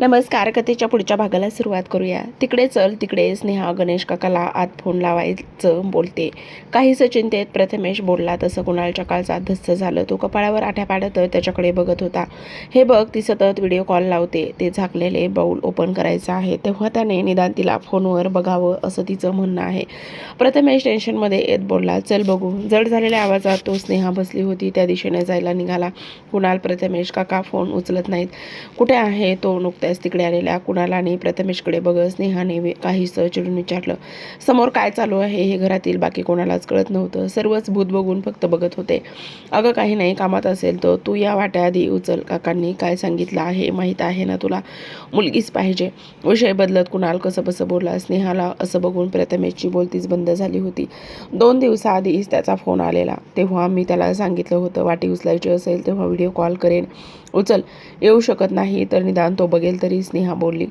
नमस्कार कथेच्या पुढच्या भागाला सुरुवात करूया. तिकडे चल तिकडे स्नेहा गणेश काकाला आत फोन लावायचं बोलते. काही चिंतेत प्रथमेश बोलला तसं कुणालच्या काळचा धस्स झालं तो कपाळावर आठ्या पाडत त्याच्याकडे बघत होता. हे बघ ती सतत व्हिडिओ कॉल लावते. ते झाकलेले बाऊल ओपन करायचं आहे. तेव्हा त्याने निदान तिला फोनवर बघावं असं तिचं म्हणणं आहे. प्रथमेश टेन्शनमध्ये येत बोलला चल बघू. जड झालेल्या आवाजात तो स्नेहा बसली होती. त्या दिशेने जायला निघाला. कुणाल प्रथमेश काका फोन उचलत नाहीत. कुठे आहे? तो नुकत्याच तिकडे आलेल्या कुणाला आणि प्रथमेशकडे बघत स्नेहाने काही काहीसं चिडून विचारलं समोर काय चालू आहे हे घरातील? बाकी कोणालाच कळत नव्हतं. सर्वच भूत बघून फक्त बघत होते. अगं काही नाही कामात असेल तर तू या वाट्या आधी उचल. काकांनी काय सांगितलं आहे माहीत आहे ना तुला? मुलगीच पाहिजे. विषय बदलत कुणाल कसं बसं बोलला. स्नेहाला असं बघून प्रथमेशची बोलतीच बंद झाली होती. दोन दिवसाआधीच त्याचा फोन आलेला. तेव्हा मी त्याला सांगितलं होतं वाटी उचलायची असेल तेव्हा व्हिडिओ कॉल करेन. उचल. येऊ शकत नाही तर निदान तो बघेल तरी स्नेहा बोलली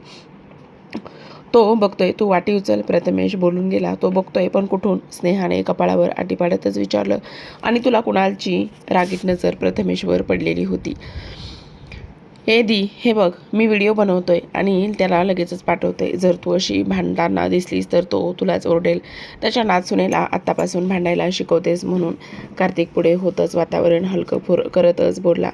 तो बघतोय तू वाटी उचल. प्रथमेश बोलून गेला तो बघतोय पण कुठून? स्नेहाने कपाळावर आटी पाडतच विचारलं आणि तुला कुणालची रागीट नजर? प्रथमेशवर पडलेली होती. हे दी हे बघ मी व्हिडिओ बनवतोय आणि त्याला लगेचच पाठवते जर तू अशी भांडताना दिसलीस तर तो तुलाच ओरडेल. त्याच्या नाचुनेला आत्तापासून भांडायला शिकवतेस म्हणून कार्तिक पुढे होतच वातावरण हलकं फुर करतच बोलला.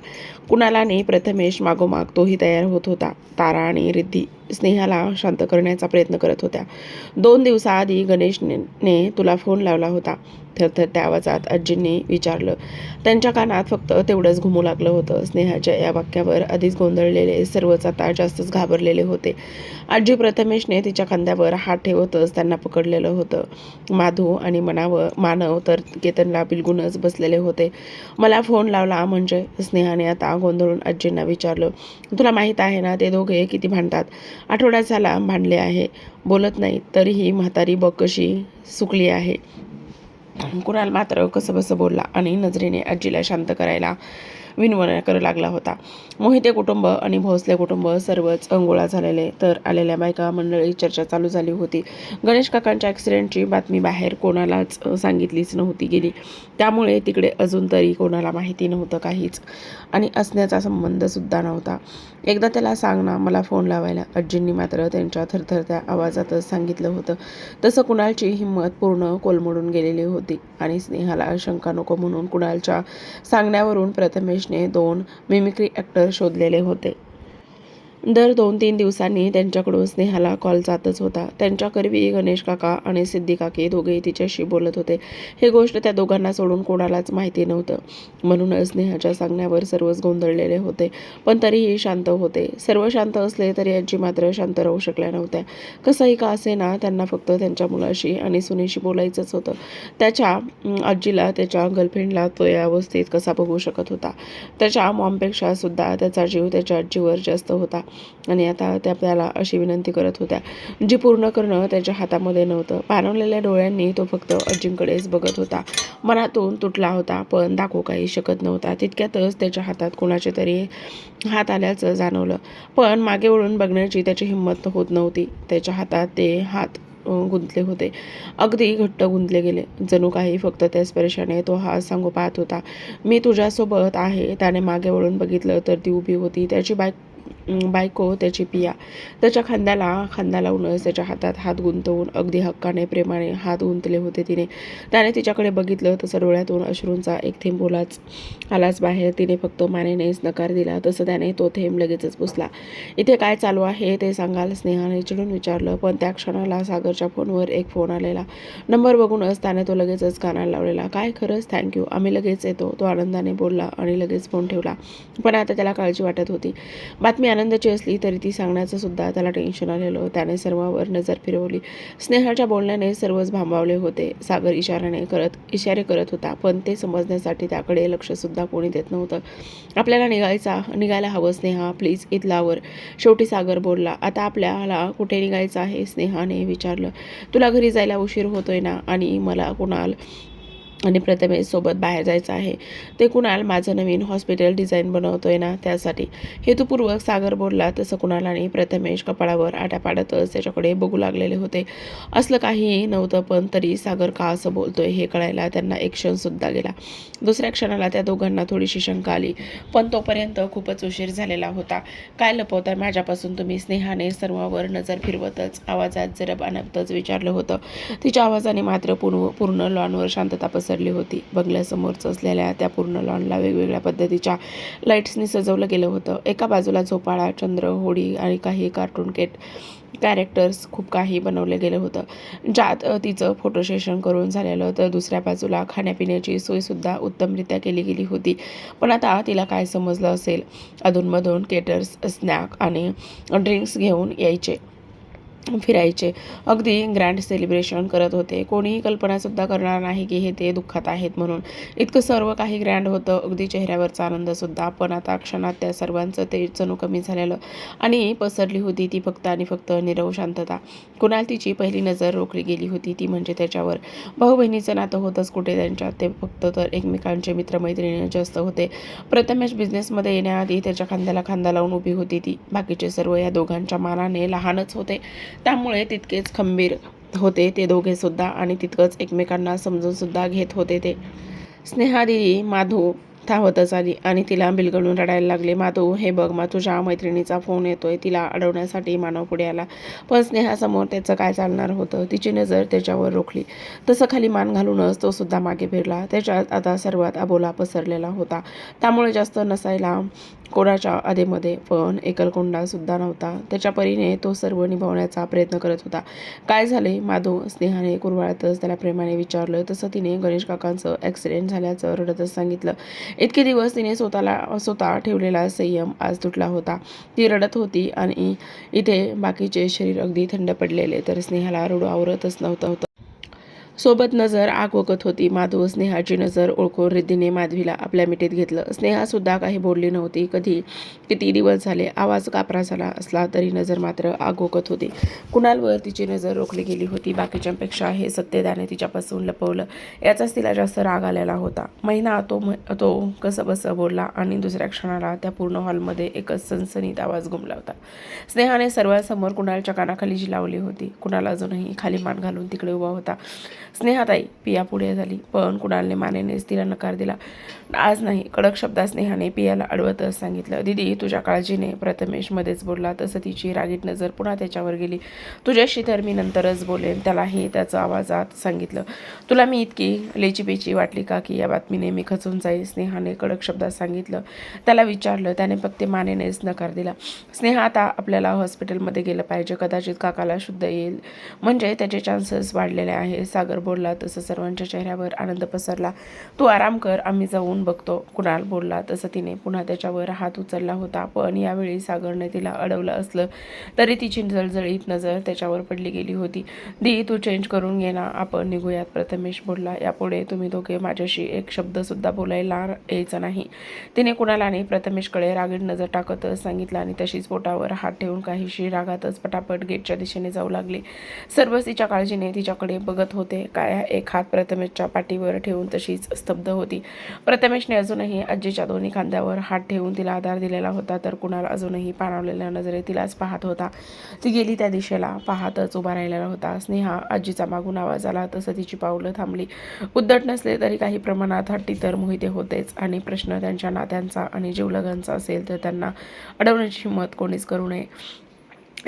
कुणालाने प्रथमेश मागोमाग तोही तयार होत होता. तारा आणि रिद्धी स्नेहाला शांत करण्याचा प्रयत्न करत होत्या. दोन दिवसाआधी गणेशने तुला फोन लावला होता. थरथर त्या आवाजात आजींनी विचारलं. त्यांच्या कानात फक्त तेवढंच घुमू लागलं होतं. स्नेहाच्या या वाक्यावर आधीच गोंधळलेले सर्वच आता जास्तच घाबरलेले होते. आजी प्रथमेशने तिच्या खांद्यावर हात ठेवतच त्यांना पकडलेलं होतं. माधू आणि मनाव मानव तर केतनला बिलगुनच बसलेले होते. मला फोन लावला म्हणजे स्नेहाने आता गोंधळून आजींना विचारलं तुला माहीत आहे ना ते दोघे किती भांडतात? आठवड्यात झाला भांडले आहे. बोलत नाही तरीही म्हातारी बकशी सुकली आहे. कुणाल मात्र कसं बसं बोलला आणि नजरेने आजीला शांत करायला विनवण्या करू लागला होता. मोहिते कुटुंब आणि भोसले कुटुंब सर्वच अंगोळा झालेले तर आलेल्या बायका मंडळी चर्चा चालू झाली होती. गणेश काकांच्या ॲक्सिडेंटची बातमी बाहेर कोणालाच सांगितलीच नव्हती गेली. त्यामुळे तिकडे अजून तरी कोणाला माहिती नव्हतं काहीच आणि असण्याचा संबंधसुद्धा नव्हता. एकदा त्याला सांग ना मला फोन लावायला. आजींनी मात्र त्यांच्या थरथरत्या आवाजातच सांगितलं होतं. तसं कुणालची हिंमत पूर्ण कोलमडून गेलेली होती आणि स्नेहाला शंका नको म्हणून कुणालच्या सांगण्यावरून प्रथमेश प्रथमेशने दोन मिमिक्री ॲक्टर शोधलेले होते. दर दोन तीन दिवसांनी त्यांच्याकडून स्नेहाला कॉल जातच होता. त्यांच्याकरवी गणेश काका आणि सिद्धी काकी दोघेही तिच्याशी बोलत होते. हे गोष्ट त्या दोघांना सोडून कोणालाच माहिती नव्हतं. म्हणूनच स्नेहाच्या सांगण्यावर सर्वच गोंधळलेले होते. पण तरीही शांत होते. सर्व शांत असले तरी आजी मात्र शांत राहू शकल्या नव्हत्या. कसंही का असे ना त्यांना फक्त त्यांच्या मुलाशी आणि सुनेशी बोलायचंच होतं. त्याच्या आजीला त्याच्या गर्लफ्रेंडला तो या अवस्थेत कसा बघू शकत होता? त्याच्या मॉमपेक्षा सुद्धा त्याचा जीव त्याच्या आजीवर जास्त होता. आणि आता त्या त्याला अशी विनंती करत होत्या जी पूर्ण करणं त्याच्या हातामध्ये नव्हतं. पाणवलेल्या डोळ्यांनी तो फक्त अजिंकडेच बघत होता. मनातून तुटला होता पण दाखवू काही शकत नव्हता. तितक्यातच त्याच्या हातात कोणाचे तरी हात आल्याचं जाणवलं. पण मागे वळून बघण्याची त्याची हिंमत होत नव्हती. त्याच्या हातात ते हात गुंतले होते. अगदी घट्ट गुंतले गेले. जणू काही फक्त त्या स्पर्शाने तो हा सांगू पाहत होता मी तुझ्यासोबत आहे. त्याने मागे वळून बघितलं तर ती उभी होती. त्याची बाईक बायको त्याची पिया. त्याच्या खांद्याला खांदा लावूनच त्याच्या हातात हात गुंतवून अगदी हक्काने प्रेमाने हात गुंतले होते तिने. त्याने तिच्याकडे बघितलं तसं डोळ्यातून अश्रूंचा एक थेंब बोलाच आलाच बाहेर. तिने फक्त मानेनेच नकार दिला. तसं त्याने तो थेंब लगेचच पुसला. इथे काय चालू आहे ते सांगाल स्नेहाने चिडून विचारलं. पण त्या क्षणाला सागरच्या फोनवर एक फोन आलेला. नंबर बघूनच त्याने तो लगेचच कानाला लावलेला. काय खरंच थँक्यू आम्ही लगेच येतो. तो आनंदाने बोलला आणि लगेच फोन ठेवला. पण आता त्याला काळजी वाटत होती. बातमी आनंदाची असली तरी ती सांगण्याचं सुद्धा त्याला टेन्शन आलेलं त्याने सर्वांवर नजर फिरवली. स्नेहाच्या बोलण्याने सर्वच भांबावले होते. सागर इशाराने करत इशारे करत होता पण ते समजण्यासाठी त्याकडे लक्षसुद्धा कोणी देत नव्हतं. आपल्याला निघायचा निघायला हवं स्नेहा प्लीज इथलावर शेवटी सागर बोलला आता आपल्याला कुठे निघायचं आहे? स्नेहाने विचारलं तुला घरी जायला उशीर होतोय ना? आणि मला कुणाल आणि प्रथमेशसोबत बाहेर जायचं आहे. ते कुणाल माझं नवीन हॉस्पिटल डिझाईन बनवतो आहे ना त्यासाठी. हेतुपूर्वक सागर बोलला तसं कुणाल आणि प्रथमेश कपाळावर आट्या पाडतच त्याच्याकडे बघू लागलेले होते. असलं काहीही नव्हतं पण तरी सागर का असं बोलतोय हे कळायला त्यांना एक क्षणसुद्धा गेला. दुसऱ्या क्षणाला त्या दोघांना थोडीशी शंका आली पण तोपर्यंत खूपच उशीर झालेला होता. काय लपवताय माझ्यापासून तुम्ही? स्नेहाने सर्वांवर नजर फिरवतच आवाजात जरब अनपतच विचारलं होतं. तिच्या आवाजाने मात्र पूर्ण पूर्ण लॉनवर शांतता पसरली होती. बंगल्यासमोरच असलेल्या त्या पूर्ण लॉनला वेगवेगळ्या पद्धतीच्या लाईट्सनी सजवलं गेलं होतं. एका बाजूला झोपाळा चंद्र होडी आणि काही कार्टून केट कॅरेक्टर्स खूप काही बनवलं गेलं होतं. ज्यात तिचं फोटो सेशन करून झालेलं तर दुसऱ्या बाजूला खाण्यापिण्याची सोयसुद्धा उत्तमरित्या केली गेली होती. पण आता तिला काय समजलं असेल? अधूनमधून केटर्स स्नॅक आणि ड्रिंक्स घेऊन यायचे. फिरायचे. अगदी ग्रँड सेलिब्रेशन करत होते. कोणीही कल्पनासुद्धा करणार नाही की हे ते दुःखात आहेत म्हणून. इतकं सर्व काही ग्रँड होतं. अगदी चेहऱ्यावरचा आनंदसुद्धा पण आता क्षणात त्या सर्वांचं ते जणू कमी झालेलं आणि पसरली होती ती फक्त आणि फक्त निरव शांतता. कुणाल तिची पहिली नजर रोखली गेली होती. ती म्हणजे त्याच्यावर. भाऊ बहिणीचं नातं होतंच कुठे त्यांच्यात ते फक्त तर एकमेकांचे मित्रमैत्रिणी जास्त होते. प्रथमेश बिझनेसमध्ये येण्याआधी त्याच्या खांद्याला खांदा लावून उभी होती ती. बाकीचे सर्व या दोघांच्या मानाने लहानच होते. त्यामुळे तितकेच खंबीर होते ते दोघेसुद्धा आणि तितकंच एकमेकांना समजूनसुद्धा घेत होते ते. स्नेहादिदी माधू थावतच आली आणि तिला बिलगडून रडायला लागले. माधू हे बघ मा तुझ्या मैत्रिणीचा फोन येतोय तिला अडवण्यासाठी मानव पुढे आला. पण स्नेहासमोर त्याचं काय चालणार होतं? तिची नजर त्याच्यावर रोखली. तसं खाली मान घालूनच तो सुद्धा मागे फिरला. त्याच्यात आता सर्वात अबोला पसरलेला होता. त्यामुळे जास्त नसायला कोणाच्या आधेमध्ये पण एकलकोंडासुद्धा नव्हता. त्याच्या परीने तो सर्व निभावण्याचा प्रयत्न करत होता. काय झाले? माधव स्नेहाने कुरवाळतच त्याला प्रेमाने विचारलं. तसं तिने गणेश काकांचं ॲक्सिडेंट झाल्याचं रडतच सांगितलं. इतके दिवस तिने स्वतःला स्वतः ठेवलेला संयम आज तुटला होता. ती रडत होती आणि इथे बाकीचे शरीर अगदी थंड पडलेले तर स्नेहाला रडू आवरतच नव्हतं होतं. सोबत नजर आग वकत होती. माधव स्नेहाची नजर ओळखून रिद्धीने माधवीला आपल्या मिठीत घेतलं. स्नेहासुद्धा काही बोलली नव्हती. कधी किती दिवस झाले? आवाज कापरा झाला असला तरी नजर मात्र आग ओकत होती कुणालवर तिची नजर रोखली गेली होती. बाकीच्यांपेक्षा हे सत्यदाने तिच्यापासून लपवलं. याचाच तिला जास्त राग आलेला होता. महिना तो तो कसं बसं बोलला आणि दुसऱ्या क्षणाला त्या पूर्ण हॉलमध्ये एकच सनसनीत आवाज घुमला होता. स्नेहाने सर्वांसमोर कुणालच्या कानाखाली जी लावली होती. कुणाला अजूनही खाली मान घालून तिकडे उभा होता. स्नेहाताई पिया पुढे झाली. पण कुणालने मानेनेच तिला नकार दिला. आज नाही कडक शब्दात स्नेहाने पियाला अडवतच सांगितलं. दिदी तुझ्या काळजीने प्रथमेश मध्येच बोलला. तसं तिची रागीट नजर पुन्हा त्याच्यावर गेली. तुझ्याशी तर मी नंतरच बोलेन. त्यालाही त्याचा आवाजात सांगितलं. तुला मी इतकी लेचीपेची वाटली का की या बातमीने मी खचून जाईल स्नेहाने कडक शब्दात सांगितलं. त्याला विचारलं. त्याने फक्त मानेनेच नकार दिला. स्नेहा आता आपल्याला हॉस्पिटलमध्ये गेलं पाहिजे. कदाचित काकाला शुद्ध येईल. म्हणजे त्याचे चान्सेस वाढलेले आहे. सागर बोलला तसं सर्वांच्या चेहऱ्यावर आनंद पसरला. तू आराम कर आम्ही जाऊन बघतो कुणाल बोलला. तसं तिने पुन्हा त्याच्यावर हात उचलला होता. पण यावेळी सागरने तिला अडवलं असलं तरी तिची जळजळीत नजर त्याच्यावर पडली गेली होती. दी तू चेंज करून घे ना आपण निघूयात प्रथमेश बोलला. यापुढे तुम्ही दोघे माझ्याशी एक शब्दसुद्धा बोलायला यायचा नाही. तिने कुणालाने प्रथमेशकडे रागीड नजर टाकतच सांगितलं आणि तशीच पोटावर हात ठेवून काहीशी रागातच पटापट गेटच्या दिशेने जाऊ लागली. सर्वच तिच्या काळजीने तिच्याकडे बघत होते. काय एक हात प्रथमेशच्या पाठीवर ठेवून तशीच स्तब्ध होती. प्रथमेशने अजूनही आजीच्या दोन्ही खांद्यावर हात ठेवून तिला आधार दिलेला होता तर कुणाल अजूनही पाणावलेल्या नजरे तिलाच पाहत होता. ती गेली त्या दिशेला पाहतच उभा राहिलेला होता. स्नेहा आजीचा मागून आवाज आला तसं तिची पावलं थांबली. उद्धट नसले तरी काही प्रमाणात हट्टी तर मोहिते होतेच आणि प्रश्न त्यांच्या नात्यांचा आणि जीवलगांचा असेल तर त्यांना अडवण्याची हिंमत कोणीच करू नये.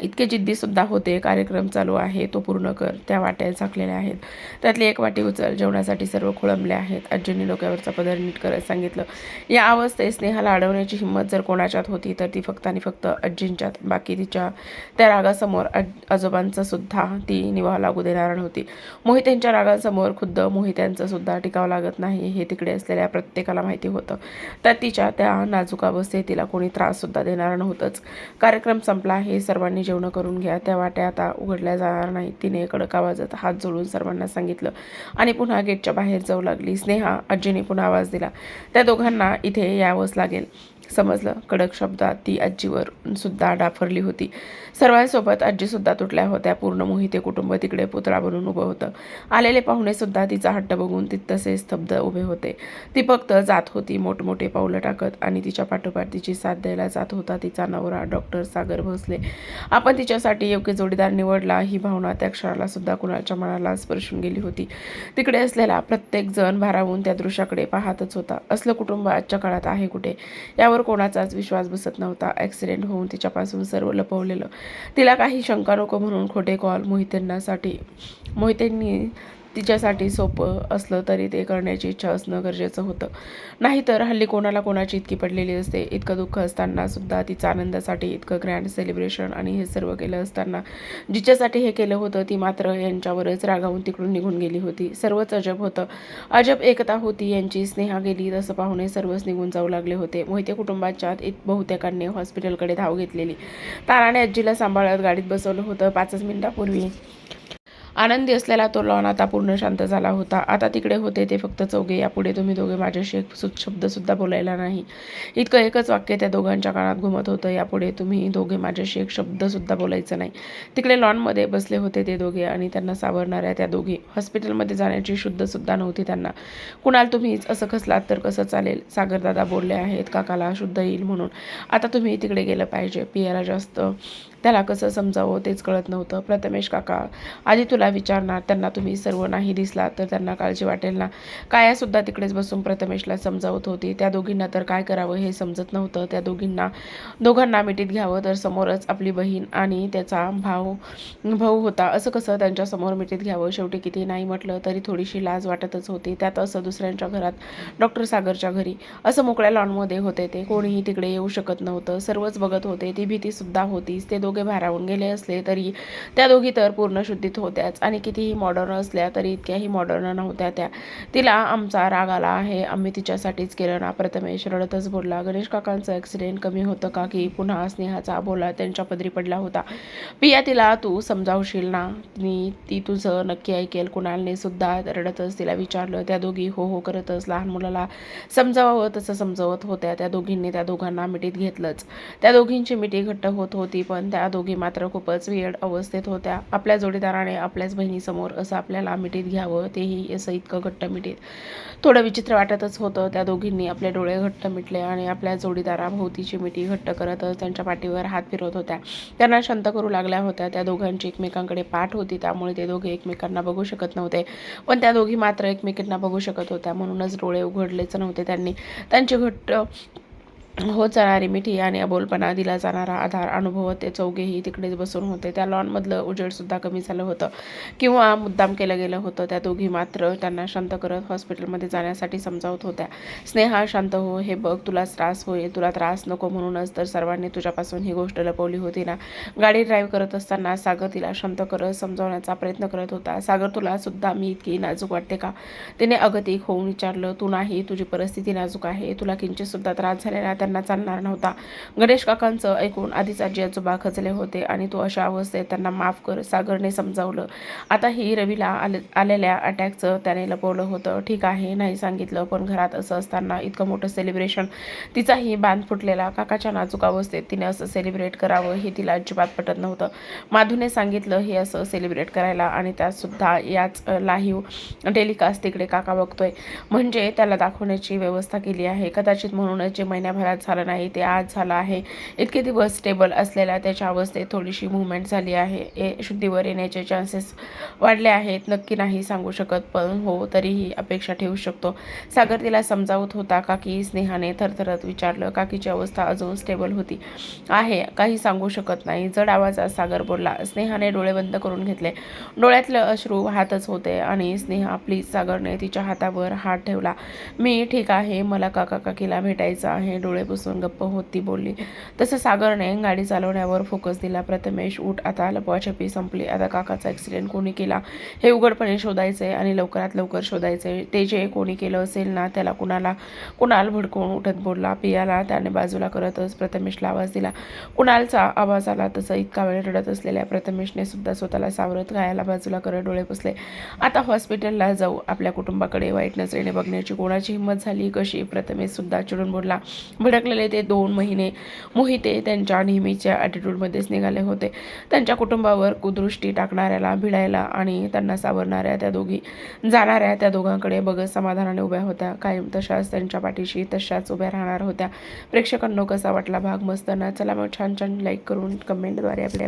इतके जिद्दीसुद्धा होते कार्यक्रम चालू आहे तो पूर्ण कर त्या वाट्या झाकलेल्या आहेत. त्यातली एक वाटी उचल जेवणासाठी सर्व खोळंबले आहेत. आजींनी डोक्यावरचा पदर नीट करत सांगितलं. या अवस्थेत स्नेहाला अडवण्याची हिंमत जर कोणाच्यात होती तर ती फक्त आणि फक्त आजींच्यात. बाकी तिच्या त्या रागासमोर आज आजोबांचं सुद्धा ती निवाह लागू देणार नव्हती. मोहित्यांच्या रागासमोर खुद्द मोहित्यांचं सुद्धा टिकावं लागत नाही हे तिकडे असलेल्या प्रत्येकाला माहिती होतं. तर तिच्या त्या नाजूक अवस्थेत तिला कोणी त्राससुद्धा देणार नव्हतंच. कार्यक्रम संपला हे सर्वांनी जेवणं करून घ्या. त्या वाट्या आता उघडल्या जाणार नाही तिने कडक आवाजात हात जोडून सर्वांना सांगितलं. आणि पुन्हा गेटच्या बाहेर जाऊ लागली. स्नेहा आजीने पुन्हा आवाज दिला. त्या दोघांना इथे यावंच लागेल. समजलं. कडक शब्दात ती आजीवर सुद्धा डाफरली होती. सर्वांसोबत आजीसुद्धा तुटल्या होत्या. पूर्ण मोहिते कुटुंब तिकडे पुतळा बनून उभं होतं. आलेले पाहुणेसुद्धा तिचा हट्ट बघून तितसे स्तब्ध उभे होते. ती फक्त जात होती मोठमोठे पावलं टाकत आणि तिच्या पाठोपाठ तिची साथ द्यायला जात होता. तिचा नवरा डॉक्टर सागर भोसले. आपण तिच्यासाठी योग्य जोडीदार निवडला. ही भावना त्या क्षणाला सुद्धा कुणाच्या मनाला स्पर्शून गेली होती. तिकडे असलेला प्रत्येक जण भारावून त्या दृश्याकडे पाहतच होता. असलं कुटुंब आजच्या काळात आहे कुठे? यावर कोणाचाच विश्वास बसत नव्हता. ॲक्सिडेंट होऊन तिच्यापासून सर्व लपवलेलं. तिला काही शंका नको म्हणून खोटे कॉल मोहितेंनासाठी मोहितेंनी तिच्यासाठी सोपं असलं तरी ते करण्याची इच्छा असणं गरजेचं होतं. नाहीतर हल्ली कोणाला कोणाची इतकी पडलेली असते. इतकं दुःख असताना सुद्धा तिचा आनंदासाठी इतकं ग्रँड सेलिब्रेशन आणि हे सर्व केलं असताना जिच्यासाठी हे केलं होतं ती मात्र यांच्यावरच रागावून तिकडून निघून गेली होती. सर्वच अजब होतं. अजब एकता होती यांची. स्नेहा गेली तसं पाहुणे सर्वच निघून जाऊ लागले होते. मोहिते कुटुंबाच्या इत बहुतेकांनी हॉस्पिटलकडे धाव घेतलेली. ताराने आजीला सांभाळत गाडीत बसवलं होतं. पाचच मिनिटापूर्वी आनंदी असलेला तो लॉन आता पूर्ण शांत झाला होता. आता तिकडे होते ते फक्त चौघे. यापुढे तुम्ही दोघे माझ्याशी एक शब्दसुद्धा बोलायला नाही. इतकं एकच वाक्य त्या दोघांच्या कानात घुमत होतं. यापुढे तुम्ही दोघे माझ्याशी एक शब्दसुद्धा बोलायचं नाही. तिकडे लॉनमध्ये बसले होते ते दोघे आणि त्यांना सावरणाऱ्या त्या दोघी. हॉस्पिटलमध्ये जाण्याची शुद्धसुद्धा नव्हती त्यांना. कुणाल तुम्हीच असं खसलात तर कसं चालेल? सागरदादा बोलले आहेत काकाला शुद्ध येईल म्हणून. आता तुम्ही तिकडे गेलं पाहिजे. पियाला जास्त त्याला कसं समजावं तेच कळत नव्हतं. प्रथमेश काका आधी तुला विचारणार त्यांना तुम्ही सर्व नाही दिसला तर त्यांना काळजी वाटेल ना? कायासुद्धा तिकडेच बसून प्रथमेशला समजावत होती. त्या दोघींना तर काय करावं हे समजत नव्हतं. त्या दोघींना दोघांना मिठीत घ्यावं तर समोरच आपली बहीण आणि त्याचा भाऊ भाऊ होता. असं कसं त्यांच्यासमोर मिठीत घ्यावं? शेवटी किती नाही म्हटलं तरी थोडीशी लाज वाटतच होती. त्यात असं दुसऱ्यांच्या घरात डॉक्टर सागरच्या घरी असं मोकळ्या लॉनमध्ये होते ते. कोणीही तिकडे येऊ शकत नव्हतं. सर्वच बघत होते. ती भीतीसुद्धा होतीच. ते दोघं भारावून गेले असले तरी त्या दोघी तर पूर्ण शुद्धीत होत्याच. आणि कितीही मॉडर्न असल्या तरी इतक्याही मॉडर्न नव्हत्या त्या. तिला आमचा राग आला आहे. आम्ही तिच्यासाठीच केलं ना? प्रथमेश रडतच बोलला गणेश काकांचं ॲक्सिडेंट कमी होतं का की पुन्हा स्नेहाचा बोला त्यांच्या पदरी पडला होता? पिया तिला तू समजावशील ना? ती ती तुझं नक्की ऐकेल. कुणालने सुद्धा रडतच तिला विचारलं. त्या दोघी हो हो करतच लहान मुलाला समजावं तसं समजवत होत्या. त्या दोघींनी त्या दोघांना मिठीत घेतलंच. त्या दोघींची मिठी घट्ट होत होती पण त्या दोघी मात्र खूपच वेळ अवस्थेत होत्या. आपल्या जोडीदाराने आपल्याच बहिणीसमोर असं आपल्याला मिठीत घ्यावं तेही असं इतकं घट्ट मिठीत थोडं विचित्र वाटतच होतं त्या दोघींनी आपले डोळे घट्ट मिटले आणि आपल्या जोडीदाराभोवतीची मिठी घट्ट करतच त्यांच्या पाठीवर हात फिरवत होत्या. त्यांना शांत करू लागल्या होत्या. त्या दोघांची एकमेकांकडे पाठ होती त्यामुळे ते दोघे एकमेकांना बघू शकत नव्हते. पण त्या दोघी मात्र एकमेकांना बघू शकत होत्या. म्हणूनच डोळे उघडलेच नव्हते त्यांनी. त्यांचे घट्ट होत जाणारी मिठी आणि अबोलपणा दिला जाणारा आधार अनुभवत ते चौघेही तिकडेच बसून होते. त्या लॉनमधलं उजेडसुद्धा कमी झालं होतं. किंवा मुद्दाम केलं गेलं होतं. त्या दोघी मात्र त्यांना शांत करत हॉस्पिटलमध्ये जाण्यासाठी समजावत होत्या. स्नेहा शांत हो हे बघ तुला त्रास होईल. तुला त्रास नको म्हणूनच तर सर्वांनी तुझ्यापासून ही गोष्ट लपवली होती ना. गाडी ड्राईव्ह करत असताना सागर तिला शांत करत समजावण्याचा प्रयत्न करत होता. सागर तुला सुद्धा मी इतकी नाजूक वाटते का? तिने अगतिक होऊन विचारलं तू नाही तुझी परिस्थिती नाजूक आहे. तुला किंचितसुद्धा त्रास झालेला त्यांना चालणार नव्हता. गणेश काकांचं ऐकून आधीच आजी आजोबा खचले होते आणि तो अशा अवस्थेत त्यांना माफ कर सागरने समजावलं. आता ही रवीला आले आलेल्या अटॅकचं त्याने लपवलं होतं. ठीक आहे नाही सांगितलं पण घरात असं असताना इतकं मोठं सेलिब्रेशन तिचाही बांध फुटलेला. काकाच्या नाजूक अवस्थेत तिने असं सेलिब्रेट करावं हे तिला अजिबात पटत नव्हतं. माधूने सांगितलं हे असं सेलिब्रेट करायला आणि त्यातसुद्धा याच लाईव्ह टेलिकास्ट तिकडे काका बघतोय. म्हणजे त्याला दाखवण्याची व्यवस्था केली आहे. कदाचित म्हणूनच जे महिन्याभरात झालं नाही ते आज झालं आहे. इतके दिवस स्टेबल असलेल्या त्याच्या अवस्थेत थोडीशी मुवमेंट झाली आहे. ए शुद्धीवर येण्याचे चान्सेस वाढले आहेत नक्की नाही सांगू शकत पण हो तरीही अपेक्षा ठेवू शकतो. सागर तिला समजावत होता काकी स्नेहाने थरथरत विचारलं काकीची अवस्था अजून स्टेबल होती आहे काही सांगू शकत नाही. जड आवाजात सागर बोलला स्नेहाने डोळे बंद करून घेतले. डोळ्यातले अश्रू वाहतच होते आणि स्नेहा प्लीज सागरने तिच्या हातावर हात ठेवला. मी ठीक आहे मला काका काकीला भेटायचं आहे. डोळे बसून गप्प होती बोलली. तसं सागरने गाडी चालवण्यावर फोकस दिला. प्रथमेश उठ आता लपवाछपी संपली. आता काकाचा ॲक्सिडेंट कोणी केला? हे उघडपणे शोधायचे आणि लवकरात लवकर शोधायचे ते जे कोणी केलं असेल ना त्याला कुणाला कुणाल भडकवून उठत बोलला. पियाला त्याने बाजूला करतच प्रथमेशला आवाज दिला. कुणालचा आवाज आला तसं इतका वेळ रडत असलेल्या प्रथमेशने सुद्धा स्वतःला सावरत गायाला बाजूला करत डोळे पुसले. आता हॉस्पिटलला जाऊ. आपल्या कुटुंबाकडे वाईट नजरेने बघण्याची कोणाची हिंमत झाली? कशी? प्रथमेश सुद्धा चिडून बोलला. भडक ते दोन महिने मोहिते त्यांच्या नेहमीच्या ॲटिट्यूडमध्येच निघाले होते. त्यांच्या कुटुंबावर कुदृष्टी टाकणाऱ्याला भिडायला आणि त्यांना सावरणाऱ्या त्या दोघी जाणाऱ्या त्या दोघांकडे बघत समाधानाने उभ्या होत्या. कायम तशाच त्यांच्या पाठीशी तशाच उभ्या राहणार होत्या. प्रेक्षकांनो कसा वाटला भाग? मस्त ना? चला मग छान छान लाईक करून कमेंटद्वारे आपल्या